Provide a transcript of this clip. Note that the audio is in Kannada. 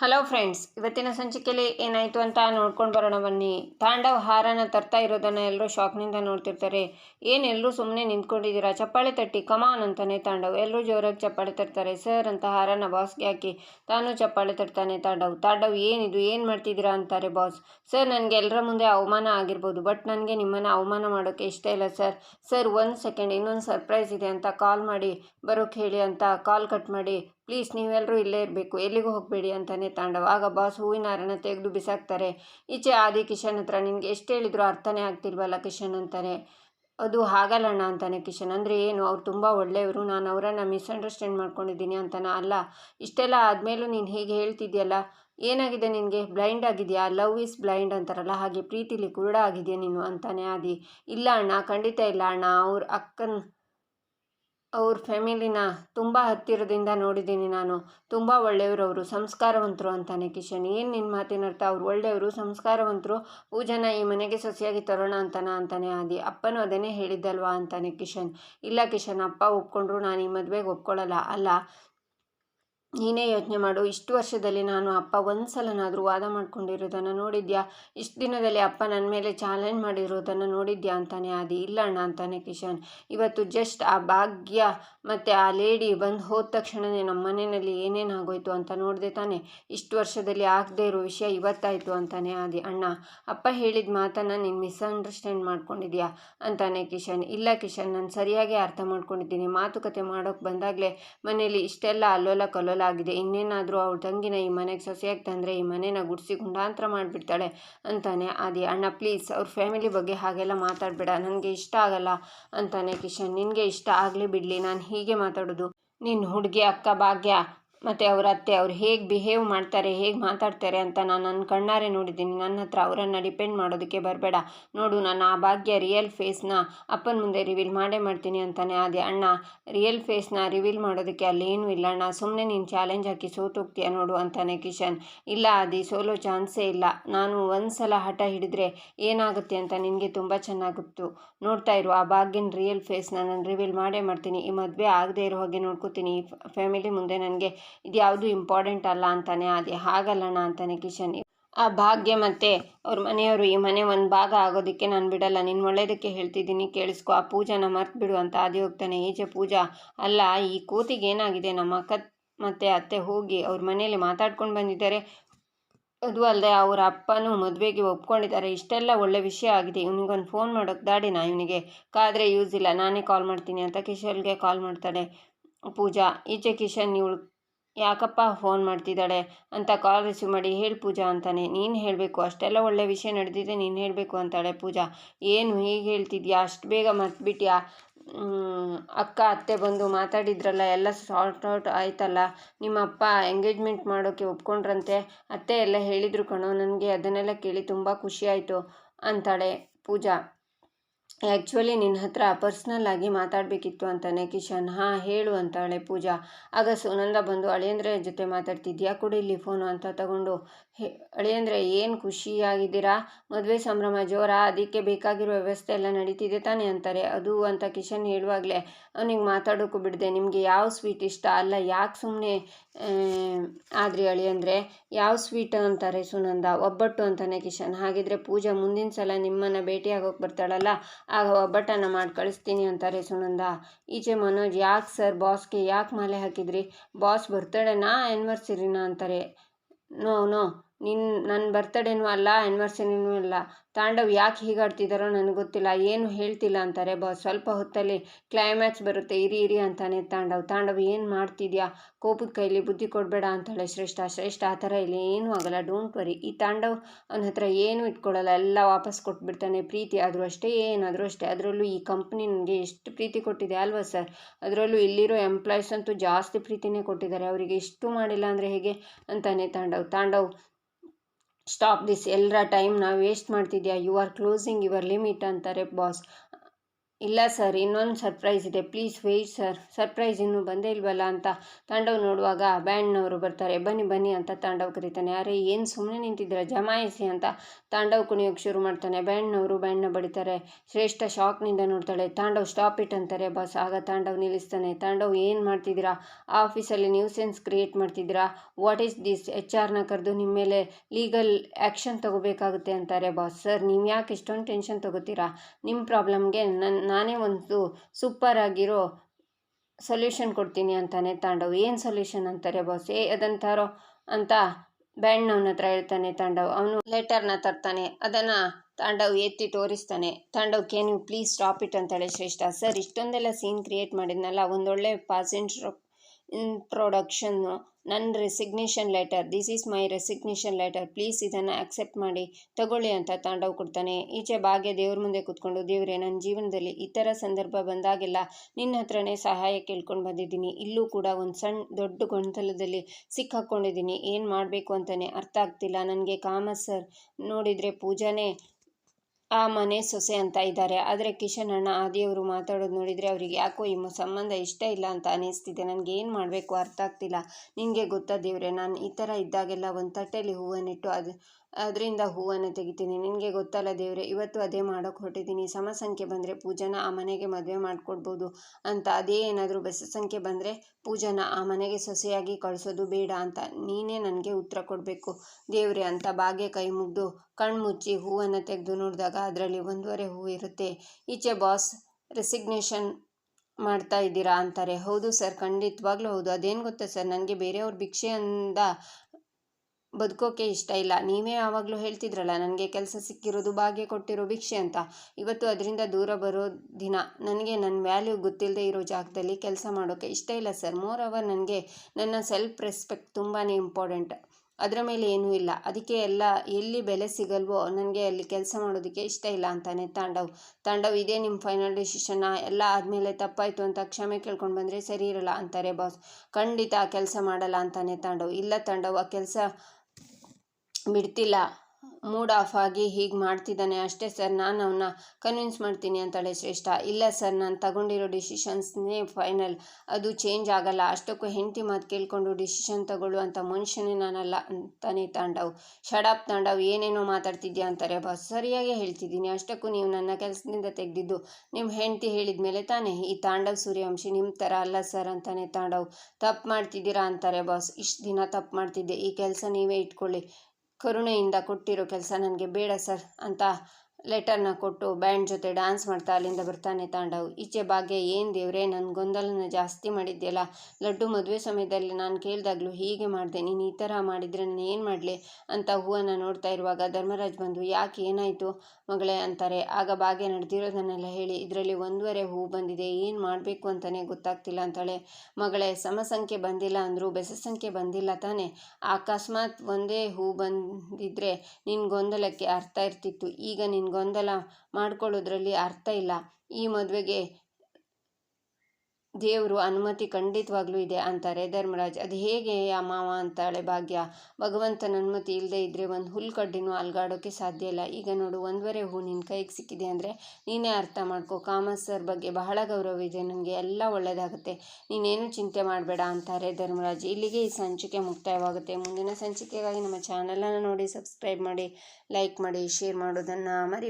ಹಲೋ ಫ್ರೆಂಡ್ಸ್, ಇವತ್ತಿನ ಸಂಚಿಕೆಯಲ್ಲಿ ಏನಾಯಿತು ಅಂತ ನೋಡ್ಕೊಂಡು ಬರೋಣ ಬನ್ನಿ. ತಾಂಡವ್ ಹಾರನ ತರ್ತಾ ಇರೋದನ್ನು ಎಲ್ಲರೂ ಶಾಕ್ನಿಂದ ನೋಡ್ತಿರ್ತಾರೆ. ಏನು ಎಲ್ಲರೂ ಸುಮ್ಮನೆ ನಿಂತ್ಕೊಂಡಿದ್ದೀರಾ? ಚಪ್ಪಾಳೆ ತಟ್ಟಿ ಕಮಾನ್ ಅಂತಾನೆ ತಾಂಡವ್. ಎಲ್ಲರೂ ಜೋರಾಗಿ ಚಪ್ಪಾಳೆ ತರ್ತಾರೆ ಸರ್ ಅಂತ ಹಾರನ ಬಾಸ್ಗೆ ಹಾಕಿ, ತಾನು ಚಪ್ಪಾಳೆ ತರ್ತಾನೆ ತಾಂಡವ್. ತಾಂಡವ್ ಏನಿದು ಏನು ಮಾಡ್ತಿದ್ದೀರಾ? ಅಂತಾರೆ ಬಾಸ್ ಸರ್ ನನಗೆ ಎಲ್ಲರ ಮುಂದೆ ಅವಮಾನ ಆಗಿರ್ಬೋದು ಬಟ್ ನನಗೆ ನಿಮ್ಮನ್ನು ಅವಮಾನ ಮಾಡೋಕ್ಕೆ ಇಷ್ಟ ಇಲ್ಲ ಸರ್ ಸರ್ ಒಂದು ಸೆಕೆಂಡ್ ಇನ್ನೊಂದು ಸರ್ಪ್ರೈಸ್ ಇದೆ ಅಂತ ಕಾಲ್ ಮಾಡಿ ಬರೋಕ್ಕೆ ಹೇಳಿ ಅಂತ ಕಾಲ್ ಕಟ್ ಮಾಡಿ ಪ್ಲೀಸ್ ನೀವೆಲ್ಲರೂ ಇಲ್ಲೇ ಇರಬೇಕು, ಎಲ್ಲಿಗೂ ಹೋಗಬೇಡಿ ಅಂತಾನೆ ತಾಂಡವ. ಆಗ ಬಾಸ್ ಹೂವಿನ ಹಾರನ ತೆಗೆದು ಬಿಸಾಕ್ತಾರೆ. ಈಚೆ ಆದಿ ಕಿಶನ್ ಹತ್ರ ನಿನಗೆ ಎಷ್ಟು ಹೇಳಿದ್ರು ಅರ್ಥನೇ ಆಗ್ತಿಲ್ವಲ್ಲ ಕಿಶನ್ ಅಂತಾನೆ. ಅದು ಹಾಗಲ್ಲಣ್ಣ ಅಂತಾನೆ ಕಿಶನ್. ಅಂದರೆ ಏನು? ಅವ್ರು ತುಂಬ ಒಳ್ಳೆಯವರು. ನಾನು ಅವರನ್ನು ಮಿಸ್ಅಂಡರ್ಸ್ಟ್ಯಾಂಡ್ ಮಾಡ್ಕೊಂಡಿದ್ದೀನಿ ಅಂತಾನ? ಅಲ್ಲ, ಇಷ್ಟೆಲ್ಲ ಆದಮೇಲೂ ನೀನು ಹೀಗೆ ಹೇಳ್ತಿದ್ಯಲ್ಲ? ಏನಾಗಿದೆ ನಿನಗೆ? ಬ್ಲೈಂಡ್ ಆಗಿದೆಯಾ? ಲವ್ ಈಸ್ ಬ್ಲೈಂಡ್ ಅಂತಾರಲ್ಲ, ಹಾಗೆ ಪ್ರೀತಿಲಿ ಕುರುಡ ಆಗಿದೆಯಾ ನೀನು ಅಂತಾನೆ ಆದಿ. ಇಲ್ಲ ಅಣ್ಣ, ಖಂಡಿತ ಇಲ್ಲ ಅಣ್ಣ. ಅವ್ರ ಅಕ್ಕನ ಅವ್ರ ಫ್ಯಾಮಿಲಿನ ತುಂಬ ಹತ್ತಿರದಿಂದ ನೋಡಿದ್ದೀನಿ ನಾನು. ತುಂಬ ಒಳ್ಳೆಯವರು ಅವರು ಸಂಸ್ಕಾರವಂತರು ಅಂತಾನೆ ಕಿಶನ್. ಏನು ನಿನ್ನ ಮಾತಿನ ಅರ್ಥ? ಅವ್ರು ಒಳ್ಳೆಯವರು, ಸಂಸ್ಕಾರವಂತರು, ಪೂಜನ ಈ ಮನೆಗೆ ಸೊಸೆಯಾಗಿ ತರೋಣ ಅಂತಾನ ಅಂತಾನೆ ಆದಿ. ಅಪ್ಪನೂ ಅದನ್ನೇ ಹೇಳಿದ್ದಲ್ವಾ ಅಂತಾನೆ ಕಿಶನ್. ಇಲ್ಲ ಕಿಶನ್, ಅಪ್ಪ ಒಪ್ಕೊಂಡ್ರು, ನಾನು ಈ ಮದುವೆಗೆ ಒಪ್ಕೊಳ್ಳಲ್ಲ ಅಲ್ಲ ನೀನೇ ಯೋಚನೆ ಮಾಡು. ಇಷ್ಟು ವರ್ಷದಲ್ಲಿ ನಾನು ಅಪ್ಪ ಒಂದು ಸಲನಾದರೂ ವಾದ ಮಾಡ್ಕೊಂಡಿರೋದನ್ನು ನೋಡಿದ್ಯಾ? ಇಷ್ಟು ದಿನದಲ್ಲಿ ಅಪ್ಪ ನನ್ನ ಮೇಲೆ ಚಾಲೆಂಜ್ ಮಾಡಿರೋದನ್ನು ನೋಡಿದ್ಯಾ ಅಂತಾನೆ? ಆದಿ, ಇಲ್ಲ ಅಣ್ಣ ಅಂತಾನೆ ಕಿಶನ್. ಇವತ್ತು ಜಸ್ಟ್ ಆ ಭಾಗ್ಯ ಮತ್ತು ಆ ಲೇಡಿ ಬಂದು ಹೋದ ತಕ್ಷಣವೇ ನಮ್ಮ ಮನೆಯಲ್ಲಿ ಏನೇನು ಆಗೋಯ್ತು ಅಂತ ನೋಡಿದೆ ತಾನೆ. ಇಷ್ಟು ವರ್ಷದಲ್ಲಿ ಆಗದೆ ಇರೋ ವಿಷಯ ಇವತ್ತಾಯಿತು ಅಂತಾನೆ ಆದಿ. ಅಣ್ಣ, ಅಪ್ಪ ಹೇಳಿದ ಮಾತನ್ನು ನೀನು ಮಿಸ್ಅಂಡರ್ಸ್ಟ್ಯಾಂಡ್ ಮಾಡ್ಕೊಂಡಿದ್ಯಾ? ಅಂತಾನೆ ಕಿಶನ್. ಇಲ್ಲ ಕಿಶನ್, ನಾನು ಸರಿಯಾಗಿ ಅರ್ಥ ಮಾಡ್ಕೊಂಡಿದ್ದೀನಿ. ಮಾತುಕತೆ ಮಾಡೋಕ್ಕೆ ಬಂದಾಗಲೇ ಮನೇಲಿ ಇಷ್ಟೆಲ್ಲ ಅಲ್ಲೋಲ ಕಲ್ಲೋಲ ಆಗಿದೆ ಇನ್ನೇನಾದರೂ ಅವಳ ತಂಗಿನ ಈ ಮನೆಗೆ ಸಸಿ ತಂದರೆ ಈ ಮನೆನ ಗುಡಿಸಿ ಗುಂಡಾಂತರ ಮಾಡಿಬಿಡ್ತಾಳೆ ಅಂತಾನೆ. ಆದಿ ಅಣ್ಣ, ಪ್ಲೀಸ್ ಅವ್ರ ಫ್ಯಾಮಿಲಿ ಬಗ್ಗೆ ಹಾಗೆಲ್ಲ ಮಾತಾಡಬೇಡ. ನನಗೆ ಇಷ್ಟ ಆಗಲ್ಲ ಅಂತಾನೆ ಕಿಶನ್. ನಿನಗೆ ಇಷ್ಟ ಆಗಲಿ ಬಿಡಲಿ. ನಾನು ಹೀಗೆ ಮಾತಾಡೋದು. ನಿನ್ನ ಹುಡುಗಿ ಅಕ್ಕ ಭಾಗ್ಯ ಮತ್ತು ಅವ್ರ ಅತ್ತೆ ಅವ್ರು ಹೇಗೆ ಬಿಹೇವ್ ಮಾಡ್ತಾರೆ, ಹೇಗೆ ಮಾತಾಡ್ತಾರೆ ಅಂತ ನಾನು ನನ್ನ ಕಣ್ಣಾರೆ ನೋಡಿದ್ದೀನಿ. ನನ್ನ ಹತ್ರ ಅವರನ್ನು ಡಿಪೆಂಡ್ ಮಾಡೋದಕ್ಕೆ ಬರಬೇಡ. ನೋಡು, ನಾನು ಆ ಭಾಗ್ಯ ರಿಯಲ್ ಫೇಸ್ನ ಅಪ್ಪನ ಮುಂದೆ ರಿವೀಲ್ ಮಾಡೇ ಮಾಡ್ತೀನಿ ಅಂತಾನೆ ಅದೇ ಅಣ್ಣ ರಿಯಲ್ ಫೇಸ್ನ ರಿವೀಲ್ ಮಾಡೋದಕ್ಕೆ ಅಲ್ಲಿ ಅಲ್ಲೇನೂ ಇಲ್ಲ. ಅಣ್ಣ ಸುಮ್ಮನೆ ನೀನು ಚಾಲೆಂಜ್ ಹಾಕಿ ಸೋತೋಗ್ತೀಯ ನೋಡು ಅಂತಾನೆ ಕಿಶನ್. ಇಲ್ಲ ಅದಿ ಸೋಲೋ ಚಾನ್ಸೇ ಇಲ್ಲ. ನಾನು ಒಂದು ಸಲ ಹಠ ಹಿಡಿದ್ರೆ ಏನಾಗುತ್ತೆ ಅಂತ ನಿನಗೆ ತುಂಬ ಚೆನ್ನಾಗಿತ್ತು. ನೋಡ್ತಾ ಇರು, ಆ ಭಾಗ್ಯನ ರಿಯಲ್ ಫೇಸ್ನ ನಾನು ರಿವೀಲ್ ಮಾಡೇ ಮಾಡ್ತೀನಿ. ಈ ಮದುವೆ ಆಗದೆ ಇರೋ ಹಾಗೆ ನೋಡ್ಕೋತೀನಿ. ಫ್ಯಾಮಿಲಿ ಮುಂದೆ ನನಗೆ ಇದು ಯಾವುದು ಇಂಪಾರ್ಟೆಂಟ್ ಅಲ್ಲ ಅಂತಾನೆ, ಅದೇ ಹಾಗಲ್ಲಣ್ಣ ಅಂತಾನೆ ಕಿಶನ್. ಆ ಭಾಗ್ಯ ಮತ್ತೆ ಅವ್ರ ಮನೆಯವರು ಈ ಮನೆ ಒಂದು ಭಾಗ ಆಗೋದಕ್ಕೆ ನಾನು ಬಿಡಲ್ಲ. ನಿನ್ನ ಒಳ್ಳೇದಕ್ಕೆ ಹೇಳ್ತಿದ್ದೀನಿ, ಕೇಳಿಸ್ಕೊ. ಆ ಪೂಜಾನ ಮರ್ತು ಬಿಡು ಅಂತ ಆದಿ ಹೋಗ್ತಾನೆ. ಈಚೆ ಪೂಜಾ. ಅಲ್ಲ, ಈ ಕೂತಿಗೆ ಏನಾಗಿದೆ? ನಮ್ಮ ಅಕ್ಕ ಮತ್ತೆ ಅತ್ತೆ ಹೋಗಿ ಅವ್ರ ಮನೆಯಲ್ಲಿ ಮಾತಾಡ್ಕೊಂಡು ಬಂದಿದ್ದಾರೆ. ಅದು ಅಲ್ಲದೆ ಅವರ ಅಪ್ಪನೂ ಮದುವೆಗೆ ಒಪ್ಕೊಂಡಿದ್ದಾರೆ. ಇಷ್ಟೆಲ್ಲ ಒಳ್ಳೆ ವಿಷಯ ಆಗಿದೆ. ಇವನಿಗೊಂದು ಫೋನ್ ಮಾಡೋಕ್ಕೆ ದಾಡಿನ ಇವನಿಗೆ. ಕಾದರೆ ಯೂಸ್ ಇಲ್ಲ. ನಾನೇ ಕಾಲ್ ಮಾಡ್ತೀನಿ ಅಂತ ಕಿಶನ್ಗೆ ಕಾಲ್ ಮಾಡ್ತಾಳೆ ಪೂಜಾ. ಈಚೆ ಕಿಶನ್ ಇವಳು ಯಾಕಪ್ಪ ಫೋನ್ ಮಾಡ್ತಿದ್ದಾಳೆ ಅಂತ ಕಾಲ್ ರಿಸೀವ್ ಮಾಡಿ, ಹೇಳಿ ಪೂಜಾ ಅಂತಾನೆ, ನೀನು ಹೇಳಬೇಕು, ಅಷ್ಟೆಲ್ಲ ಒಳ್ಳೆ ವಿಷಯ ನಡೆದಿದೆ ನೀನು ಹೇಳಬೇಕು, ಅಂತಾಳೆ ಪೂಜಾ. ಏನು, ಹೀಗೆ ಹೇಳ್ತಿದ್ಯಾ? ಅಷ್ಟು ಬೇಗ ಮರ್ತ್ಬಿಟ್ಯಾ? ಅಕ್ಕ, ಅತ್ತೆ ಬಂದು ಮಾತಾಡಿದ್ರಲ್ಲ, ಎಲ್ಲ ಸಾರ್ಟ್ ಔಟ್ ಆಯ್ತಲ್ಲ. ನಿಮ್ಮ ಅಪ್ಪ ಎಂಗೇಜ್ಮೆಂಟ್ ಮಾಡೋಕ್ಕೆ ಒಪ್ಕೊಂಡ್ರಂತೆ. ಅತ್ತೆ ಎಲ್ಲ ಹೇಳಿದರು ಕಣೋ, ನನಗೆ ಅದನ್ನೆಲ್ಲ ಕೇಳಿ ತುಂಬ ಖುಷಿಯಾಯಿತು ಅಂತಾಳೆ ಪೂಜಾ. ಆ್ಯಕ್ಚುಲಿ ನಿನ್ನ ಹತ್ರ ಪರ್ಸ್ನಲ್ ಆಗಿ ಮಾತಾಡಬೇಕಿತ್ತು ಅಂತಾನೆ ಕಿಶನ್. ಹಾಂ, ಹೇಳು ಅಂತಾಳೆ ಪೂಜಾ. ಆಗ ಸುನಂದ ಬಂದು, ಅಳಿಯಂದ್ರೆ ಜೊತೆ ಮಾತಾಡ್ತಿದ್ಯಾ ಕೂಡ ಇಲ್ಲಿ ಫೋನು ಅಂತ ತಗೊಂಡು. ಹೇ, ಅಳಿಯಂದ್ರೆ ಏನು ಖುಷಿಯಾಗಿದ್ದೀರಾ? ಮದುವೆ ಸಂಭ್ರಮ, ಜೋರ? ಅದಕ್ಕೆ ಬೇಕಾಗಿರೋ ವ್ಯವಸ್ಥೆ ಎಲ್ಲ ನಡೀತಿದೆ ತಾನೆ ಅಂತಾರೆ. ಅದು ಅಂತ ಕಿಶನ್ ಹೇಳುವಾಗಲೇ, ಅವನಿಗೆ ಮಾತಾಡೋಕ್ಕೂ ಬಿಡದೆ. ನಿಮಗೆ ಯಾವ ಸ್ವೀಟ್ ಇಷ್ಟ? ಅಲ್ಲ, ಯಾಕೆ ಸುಮ್ಮನೆ ಆದ್ರಿ ಅಂದರೆ ಯಾವ ಸ್ವೀಟ್ ಅಂತಾರೆ ಸುನಂದ? ಒಬ್ಬಟ್ಟು ಅಂತಾನೆ ಕಿಶನ್. ಹಾಗಿದ್ರೆ ಪೂಜಾ ಮುಂದಿನ ಸಲ ನಿಮ್ಮನ್ನು ಭೇಟಿಯಾಗೋಕೆ ಬರ್ತಾಳಲ್ಲ, ಆಗ ಒಬ್ಬಟ್ಟನ್ನು ಮಾಡಿ ಕಳಿಸ್ತೀನಿ ಅಂತಾರೆ ಸುನಂದ. ಈಚೆ ಮನೋಜ್, ಯಾಕೆ ಸರ್ ಬಾಸ್ಗೆ ಯಾಕೆ ಮಾಲೆ ಹಾಕಿದ್ರಿ? ಬಾಸ್ ಬರ್ತಡೇನಾ ಆ್ಯನಿವರ್ಸರಿನಾ ಅಂತಾರೆ. No no. ನಿನ್ನ ನನ್ನ ಬರ್ತಡೇನೂ ಅಲ್ಲ ಆ್ಯನಿವರ್ಸರಿನೂ ಅಲ್ಲ. ತಾಂಡವ್ ಯಾಕೆ ಹೀಗಾಡ್ತಿದ್ದಾರೋ ನನಗೆ ಗೊತ್ತಿಲ್ಲ. ಏನು ಹೇಳ್ತಿಲ್ಲ ಅಂತಾರೆ. ಬ, ಸ್ವಲ್ಪ ಹೊತ್ತಲ್ಲಿ ಕ್ಲೈಮ್ಯಾಕ್ಸ್ ಬರುತ್ತೆ. ಇರಿ ಇರಿ ಅಂತಾನೆ ತಾಂಡವ್. ತಾಂಡವ್, ಏನು ಮಾಡ್ತಿದ್ಯಾ? ಕೋಪದ ಕೈಲಿ ಬುದ್ಧಿ ಕೊಡಬೇಡ ಅಂತಾಳೆ ಶ್ರೇಷ್ಠ. ಶ್ರೇಷ್ಠ, ಆ ಥರ ಇಲ್ಲಿ ಏನೂ ಆಗಲ್ಲ. ಡೋಂಟ್ ವರಿ ಈ ತಾಂಡವ್ ಅವನ ಹತ್ರ ಏನೂ ಇಟ್ಕೊಳ್ಳಲ್ಲ ಎಲ್ಲ ವಾಪಸ್ ಕೊಟ್ಬಿಡ್ತಾನೆ. ಪ್ರೀತಿ ಆದರೂ ಅಷ್ಟೇ, ಏನಾದರೂ ಅಷ್ಟೇ. ಅದರಲ್ಲೂ ಈ ಕಂಪ್ನಿ ನನಗೆ ಎಷ್ಟು ಪ್ರೀತಿ ಕೊಟ್ಟಿದೆ ಅಲ್ವಾ ಸರ್? ಅದರಲ್ಲೂ ಇಲ್ಲಿರೋ ಎಂಪ್ಲಾಯ್ಸ್ ಅಂತೂ ಜಾಸ್ತಿ ಪ್ರೀತಿನೇ ಕೊಟ್ಟಿದ್ದಾರೆ. ಅವರಿಗೆ ಇಷ್ಟು ಮಾಡಿಲ್ಲ ಅಂದರೆ ಹೇಗೆ ಅಂತಾನೆ ತಾಂಡವ್. ತಾಂಡವ್ ಸ್ಟಾಪ್ ದಿಸ್ ಎಲ್ಲರ ಟೈಮ್ನ ವೇಸ್ಟ್ ಮಾಡ್ತಿದ್ಯಾ? You are closing your limit ಅಂತಾರೆ ಬಾಸ್ ಇಲ್ಲ ಸರ್, ಇನ್ನೊಂದು ಸರ್ಪ್ರೈಸ್ ಇದೆ. Please wait sir. ಸರ್ಪ್ರೈಸ್ ಇನ್ನೂ ಬಂದೇ ಇಲ್ವಲ್ಲ ಅಂತ ತಾಂಡವ್ ನೋಡುವಾಗ ಬ್ಯಾಂಡ್ನವರು ಬರ್ತಾರೆ. ಬನ್ನಿ ಬನ್ನಿ ಅಂತ ತಾಂಡವ್ ಕರೀತಾನೆ. ಅರೆ, ಏನು ಸುಮ್ಮನೆ ನಿಂತಿದ್ದೀರಾ? ಜಮಾಯಿಸಿ ಅಂತ ತಾಂಡವ್ ಕುಣಿಯೋಕ್ಕೆ ಶುರು ಮಾಡ್ತಾನೆ. ಬ್ಯಾಂಡ್ನವರು ಬ್ಯಾಂಡ್ನ ಬಡಿತಾರೆ. ಶ್ರೇಷ್ಠ ಶಾಕ್ನಿಂದ ನೋಡ್ತಾಳೆ. ತಾಂಡವ್ ಸ್ಟಾಪ್ ಇಟ್ ಅಂತಾರೆ. ಬಾಸ್, ಆಗ ತಾಂಡವ್ ನಿಲ್ಲಿಸ್ತಾನೆ. ತಾಂಡವ್ ಏನು ಮಾಡ್ತಿದ್ದೀರಾ? ಆ ಆಫೀಸಲ್ಲಿ ನ್ಯೂಸೆನ್ಸ್ ಕ್ರಿಯೇಟ್ ಮಾಡ್ತಿದ್ದೀರಾ? What is this? ಎಚ್ ಆರ್ನ ಕರೆದು ನಿಮ್ಮ ಮೇಲೆ ಲೀಗಲ್ ಆ್ಯಕ್ಷನ್ ತಗೋಬೇಕಾಗುತ್ತೆ ಅಂತಾರೆ. ಬಾಸ್, ಸರ್ ನೀವು ಯಾಕೆ ಇಷ್ಟೊಂದು ಟೆನ್ಷನ್ ತಗೋತೀರಾ? ನಿಮ್ಮ ಪ್ರಾಬ್ಲಮ್ಗೆ ನನ್ನ ನಾನೇ ಒಂದು ಸೂಪರ್ ಆಗಿರೋ ಸೊಲ್ಯೂಷನ್ ಕೊಡ್ತೀನಿ ಅಂತಾನೆ ತಾಂಡವ್. ಏನು ಸೊಲ್ಯೂಷನ್ ಅಂತಾರೆ ಬಾಸ್ ಏ ಅದಂತಾರೋ ತರೋ ಅಂತ ಬ್ಯಾಂಡ್ನವನ ಹತ್ರ ಹೇಳ್ತಾನೆ ತಾಂಡವ್. ಅವನು ಲೆಟರ್ನ ತರ್ತಾನೆ. ಅದನ್ನು ತಾಂಡವ್ ಎತ್ತಿ ತೋರಿಸ್ತಾನೆ. Tandav can please stop it ಹೇಳಿ ಶ್ರೇಷ್ಠ, ಸರ್, ಇಷ್ಟೊಂದೆಲ್ಲ ಸೀನ್ ಕ್ರಿಯೇಟ್ ಮಾಡಿದ್ನಲ್ಲ, ಒಂದೊಳ್ಳೆ ಪಾಸೆಂಜರ್ ಇಂಟ್ರೊಡಕ್ಷನ್ನು ನನ್ನ resignation letter this is my resignation letter please ಇದನ್ನು ಆಕ್ಸೆಪ್ಟ್ ಮಾಡಿ. ತಗೊಳ್ಳಿ ಅಂತ ತಾಂಡವ್ ಕೊಡ್ತಾನೆ. ಈಚೆ ಭಾಗ್ಯ ದೇವ್ರ ಮುಂದೆ ಕೂತ್ಕೊಂಡು, ದೇವ್ರೆ ನನ್ನ ಜೀವನದಲ್ಲಿ ಈ ಥರ ಸಂದರ್ಭ ಬಂದಾಗೆಲ್ಲ ನಿನ್ನ ಹತ್ರನೇ ಸಹಾಯ ಕೇಳ್ಕೊಂಡು ಬಂದಿದ್ದೀನಿ. ಇಲ್ಲೂ ಕೂಡ ಒಂದು ಸಣ್ಣ ದೊಡ್ಡ ಗೊಂದಲದಲ್ಲಿ ಸಿಕ್ಕಾಕ್ಕೊಂಡಿದ್ದೀನಿ ಏನು ಮಾಡಬೇಕು ಅಂತಲೇ ಅರ್ಥ ಆಗ್ತಿಲ್ಲ. ನನಗೆ ಕಾಮಸ್ ಸರ್, ನೋಡಿದರೆ ಪೂಜಾನೇ ಆ ಮನೆ ಸೊಸೆ ಅಂತ ಇದ್ದಾರೆ. ಆದರೆ ಕಿಶನ್ ಅಣ್ಣ, ಆದಿಯವರು ಮಾತಾಡೋದು ನೋಡಿದರೆ ಅವರಿಗೆ ಯಾಕೋ ಈ ಸಂಬಂಧ ಇಷ್ಟ ಇಲ್ಲ ಅಂತ ಅನಿಸ್ತಿದೆ. ನನಗೆ ಏನು ಮಾಡಬೇಕು ಅರ್ಥ ಆಗ್ತಿಲ್ಲ. ನಿನಗೆ ಗೊತ್ತಾ ದೇವ್ರೆ, ನಾನು ಈ ಥರ ಇದ್ದಾಗೆಲ್ಲ ಒಂದು ತಟ್ಟೆಯಲ್ಲಿ ಹೂವನ್ನಿಟ್ಟು ಅದು ಅದರಿಂದ ಹೂವನ್ನು ತೆಗಿತೀನಿ. ನಿನಗೆ ಗೊತ್ತಲ್ಲ ದೇವರೇ, ಇವತ್ತು ಅದೇ ಮಾಡೋಕ್ಕೆ ಹೊರಟಿದ್ದೀನಿ ಸಮ ಸಂಖ್ಯೆ ಬಂದರೆ ಪೂಜಾನ ಆ ಮನೆಗೆ ಮದುವೆ ಮಾಡಿಕೊಡ್ಬೋದು ಅಂತ. ಅದೇ ಏನಾದರೂ ಬೆಸ ಸಂಖ್ಯೆ ಬಂದರೆ ಪೂಜಾನ ಆ ಮನೆಗೆ ಸೊಸೆಯಾಗಿ ಕಳಿಸೋದು ಬೇಡ ಅಂತ. ನೀನೇ ನನಗೆ ಉತ್ತರ ಕೊಡಬೇಕು. ದೇವ್ರೆ ಅಂತ ಬಾಗೆ ಕೈ ಮುಗ್ದು ಕಣ್ಮುಚ್ಚಿ ಹೂವನ್ನು ತೆಗೆದು ನೋಡಿದಾಗ ಅದರಲ್ಲಿ ಒಂದೂವರೆ ಹೂ ಇರುತ್ತೆ. ಈಚೆ ಬಾಸ್ ರೆಸಿಗ್ನೇಷನ್ ಮಾಡ್ತಾ ಇದ್ದೀರಾ ಅಂತಾರೆ. ಹೌದು ಸರ್, ಖಂಡಿತವಾಗ್ಲೂ ಹೌದು. ಅದೇನು ಗೊತ್ತಾ ಸರ್, ನನಗೆ ಬೇರೆಯವ್ರ ಭಿಕ್ಷೆಯಿಂದ ಬದುಕೋಕೆ ಇಷ್ಟ ಇಲ್ಲ. ನೀವೇ ಯಾವಾಗಲೂ ಹೇಳ್ತಿದ್ರಲ್ಲ, ನನಗೆ ಕೆಲಸ ಸಿಕ್ಕಿರೋದು ಭಾಗ್ಯ ಕೊಟ್ಟಿರೋ ಭಿಕ್ಷೆ ಅಂತ. ಇವತ್ತು ಅದರಿಂದ ದೂರ ಬರೋ ದಿನ. ನನಗೆ ನನ್ನ ವ್ಯಾಲ್ಯೂ ಗೊತ್ತಿಲ್ಲದೆ ಇರೋ ಜಾಗದಲ್ಲಿ ಕೆಲಸ ಮಾಡೋಕ್ಕೆ ಇಷ್ಟ ಇಲ್ಲ ಸರ್. ಮೋರ್ ಅವರ್ ನನಗೆ ನನ್ನ ಸೆಲ್ಫ್ ರೆಸ್ಪೆಕ್ಟ್ ತುಂಬಾ ಇಂಪಾರ್ಟೆಂಟ್. ಅದರ ಮೇಲೆ ಏನೂ ಇಲ್ಲ. ಅದಕ್ಕೆ ಎಲ್ಲ ಎಲ್ಲಿ ಬೆಲೆ ಸಿಗಲ್ವೋ ನನಗೆ ಅಲ್ಲಿ ಕೆಲಸ ಮಾಡೋದಕ್ಕೆ ಇಷ್ಟ ಇಲ್ಲ ಅಂತಾನೆ ತಾಂಡವ್. ತಾಂಡವ್, ಇದೇ ನಿಮ್ಮ ಫೈನಲ್ ಡಿಸಿಷನ್ನ ಎಲ್ಲ ಆದಮೇಲೆ ತಪ್ಪಾಯಿತು ಅಂತ ಕ್ಷಮೆ ಕೇಳ್ಕೊಂಡು ಬಂದರೆ ಸರಿ ಇರಲ್ಲ ಅಂತಾರೆ ಬಾಸ್. ಖಂಡಿತ ಕೆಲಸ ಮಾಡಲ್ಲ ಅಂತಾನೆ ತಾಂಡವ್. ಇಲ್ಲ ತಾಂಡವ್, ಆ ಕೆಲಸ ಬಿಡ್ತಿಲ್ಲ. ಮೂಡ್ ಆಫ್ ಆಗಿ ಹೀಗೆ ಮಾಡ್ತಿದ್ದಾನೆ. ಅಷ್ಟೇ ಸರ್, ನಾನು ಅವನ್ನ ಕನ್ವಿನ್ಸ್ ಮಾಡ್ತೀನಿ ಅಂತಾಳೆ ಶ್ರೇಷ್ಠ. ಇಲ್ಲ ಸರ್, ನಾನು ತಗೊಂಡಿರೋ ಡಿಸಿಷನ್ಸ್ನೇ ಫೈನಲ್ ಅದು ಚೇಂಜ್ ಆಗಲ್ಲ. ಅಷ್ಟಕ್ಕೂ ಹೆಂಡತಿ ಮಾತು ಕೇಳಿಕೊಂಡು ಡಿಸಿಷನ್ ತಗೊಳ್ಳುವಂಥ ಮನುಷ್ಯನೇ ನಾನಲ್ಲ ಅಂತಾನೆ ತಾಂಡವ್. ಶಡಾಪ್ ತಾಂಡವ್. ಏನೇನೋ ಮಾತಾಡ್ತಿದ್ಯಾ ಅಂತಾರೆ. ಬಾಸ್, ಸರಿಯಾಗಿ ಹೇಳ್ತಿದ್ದೀನಿ. ಅಷ್ಟಕ್ಕೂ ನೀವು ನನ್ನ ಕೆಲಸದಿಂದ ತೆಗೆದಿದ್ದು ನಿಮ್ಮ ಹೆಂಡತಿ ಹೇಳಿದ ಮೇಲೆ ತಾನೇ. ಈ ತಾಂಡವ್ ಸೂರ್ಯವಂಶಿ ನಿಮ್ಮ ಥರ ಅಲ್ಲ ಸರ್ ಅಂತಾನೆ ತಾಂಡವ್. ತಪ್ಪು ಮಾಡ್ತಿದ್ದೀರಾ ಅಂತಾರೆ ಬಾಸ್. ಇಷ್ಟು ದಿನ ತಪ್ಪು ಮಾಡ್ತಿದ್ದೆ. ಈ ಕೆಲಸ ನೀವೇ ಇಟ್ಕೊಳ್ಳಿ. ಕರುಣೆಯಿಂದ ಕೊಟ್ಟಿರೋ ಕೆಲಸ ನನಗೆ ಬೇಡ ಸರ್ ಅಂತ ಲೆಟರ್ನ ಕೊಟ್ಟು ಬ್ಯಾಂಡ್ ಜೊತೆ ಡ್ಯಾನ್ಸ್ ಮಾಡ್ತಾ ಅಲ್ಲಿಂದ ಬರ್ತಾನೆ ತಾಂಡವ್. ಈಚೆ ಭಾಗ್ಯ, ಏನು ದೇವ್ರೆ ನನ್ನ ಗೊಂದಲನ ಜಾಸ್ತಿ ಮಾಡಿದ್ಯಲ್ಲ. ಲಡ್ಡು ಮದುವೆ ಸಮಯದಲ್ಲಿ ನಾನು ಕೇಳಿದಾಗಲೂ ಹೀಗೆ ಮಾಡಿದೆ. ನೀನು ಈ ಥರ ಮಾಡಿದರೆ ನಾನು ಏನು ಮಾಡಲಿ? ಅಂತ ಹೂವನ್ನು ನೋಡ್ತಾ ಇರುವಾಗ ಧರ್ಮರಾಜ್ ಬಂದು, ಯಾಕೆ ಏನಾಯಿತು ಮಗಳೇ? ಅಂತಾರೆ. ಆಗ ಭಾಗ್ಯ ನಡೆದಿರೋದನ್ನೆಲ್ಲ ಹೇಳಿ, ಇದರಲ್ಲಿ ಒಂದೂವರೆ ಹೂ ಬಂದಿದೆ. ಏನು ಮಾಡಬೇಕು ಅಂತಲೇ ಗೊತ್ತಾಗ್ತಿಲ್ಲ ಅಂತಾಳೆ. ಮಗಳೇ ಸಮ ಸಂಖ್ಯೆ ಬಂದಿಲ್ಲ ಅಂದರೂ ಬೆಸ ಸಂಖ್ಯೆ ಬಂದಿಲ್ಲ ತಾನೇ. ಅಕಸ್ಮಾತ್ ಒಂದೇ ಹೂ ಬಂದಿದ್ದರೆ ನಿನ್ನ ಗೊಂದಲಕ್ಕೆ ಅರ್ಥ ಇರ್ತಿತ್ತು. ಈಗ ನಿನ್ನ ಗೊಂದಲ ಮಾಡ್ಕೊಳ್ಳೋದ್ರಲ್ಲಿ ಅರ್ಥ ಇಲ್ಲ. ಈ ಮದುವೆಗೆ ದೇವರು ಅನುಮತಿ ಖಂಡಿತವಾಗ್ಲೂ ಇದೆ ಅಂತಾರೆ ಧರ್ಮರಾಜ್. ಅದು ಹೇಗೆ ಆ ಮಾವ ಅಂತಾಳೆ ಭಾಗ್ಯ? ಭಗವಂತನ ಅನುಮತಿ ಇಲ್ಲದೆ ಇದ್ದರೆ ಒಂದು ಹುಲ್ಕಡ್ಡಿನೂ ಅಲ್ಗಾಡೋಕ್ಕೆ ಸಾಧ್ಯ ಇಲ್ಲ. ಈಗ ನೋಡು, ಒಂದುವರೆ ಹೂ ನಿನ್ನ ಕೈಗೆ ಸಿಕ್ಕಿದೆ ಅಂದರೆ ನೀನೇ ಅರ್ಥ ಮಾಡ್ಕೊ. ಕಾಮತ್ ಸರ್ ಬಗ್ಗೆ ಬಹಳ ಗೌರವ ಇದೆ ನನಗೆ ಎಲ್ಲ ಒಳ್ಳೆಯದಾಗುತ್ತೆ ನೀನೇನು ಚಿಂತೆ ಮಾಡಬೇಡ ಅಂತಾರೆ ಧರ್ಮರಾಜ್. ಇಲ್ಲಿಗೆ ಈ ಸಂಚಿಕೆ ಮುಕ್ತಾಯವಾಗುತ್ತೆ. ಮುಂದಿನ ಸಂಚಿಕೆಗಾಗಿ ನಮ್ಮ ಚಾನಲನ್ನು ನೋಡಿ, ಸಬ್ಸ್ಕ್ರೈಬ್ ಮಾಡಿ, ಲೈಕ್ ಮಾಡಿ, ಶೇರ್ ಮಾಡೋದನ್ನು ಮರಿ